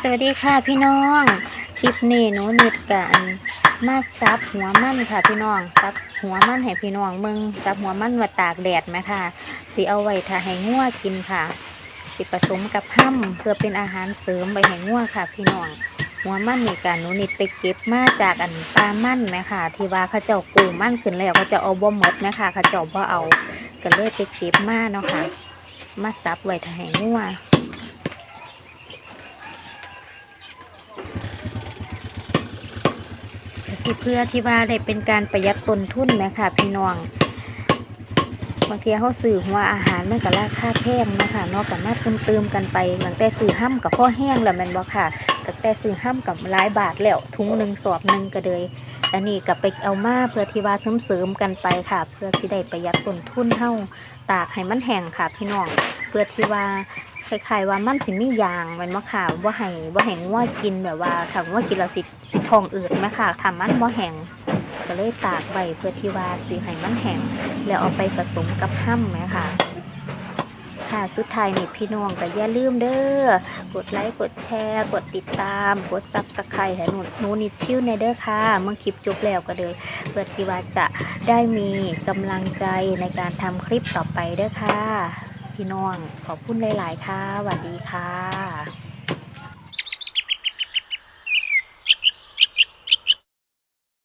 สวัสดีค่ะพี่น้อง คลิปนี้หนูนิดกันมาซับหัวมันค่ะพี่น้องซับหัวมันให้พี่น้องมืองซับหัวมันว่าตากแดดไหมค่ะสิเอาไว้ถ้าให้งัวกินค่ะสิผสมกับห้ำเพื่อเป็นอาหารเสริมไปให้งัวค่ะ พี่น้องหัวมันนี่กันหนูนิดไปเก็บมาจากอันปลามันไหมค่ะที่ว่าเขาเจ้ากูมันขึ้นแล้วเขาจะเอาบ่หมดไหมค่ะเขาเจ้าบ่เอาก็เลยไปเก็บมาเนาะค่ะ มาซับไว้ถ้าให้งัวก็สิเพื่อที่ว่าได้เป็นการประหยัดต้นทุนไหมคะพี่น้อง บางทีเขาซื้อหัวอาหารมันก็ราคาแพงนะคะเนอกจากมาตุมเติมกันไปหลังแต่ซื้อห้ำกับพ่อแห้งแล้วแมันบ่ค่ะตั้งแต่ซื้อห้ำกับหลายบาทแล้วถุงหนึ่งสอบหนึ่งก็เลยอันนี้กับไปเอามาเพื่อที่ว่าเสริมๆกันไปค่ะ เพื่อที่ได้ประหยัดต้นทุนเท่าตากให้มันแห้งค่ะพี่น้องเพื่อที่ว่าคล้ายๆว่ามันสิมียางแมันบ่ค่ะว่าให้ว่าแห้งว่ากินแบบว่าถ้าว่ากินแล้วสิสิทองอืดไหมค่ะถ้ามันบ่แห้ง ก็เลยตากใบเพื่อที่ว่าสีให้มันแห้งแล้วเอาไปผสมกับห้ำไหมค่ะค่ะสุดท้ายนี่พี่น้องก็อย่าลืมเด้อกดไลค์กดแชร์ กดติดตาม กดซับสไครต์ให้หนูหนูนิดชิวในเด้อค่ะ เมื่อคลิปจบแล้วก็เลยเพื่อที่ว่าจะได้มีกำลังใจในการทำคลิปต่อไปเด้อค่ะ พี่น้องขอบคุณหลาย ๆ ค่ะสวัสดีค่ะ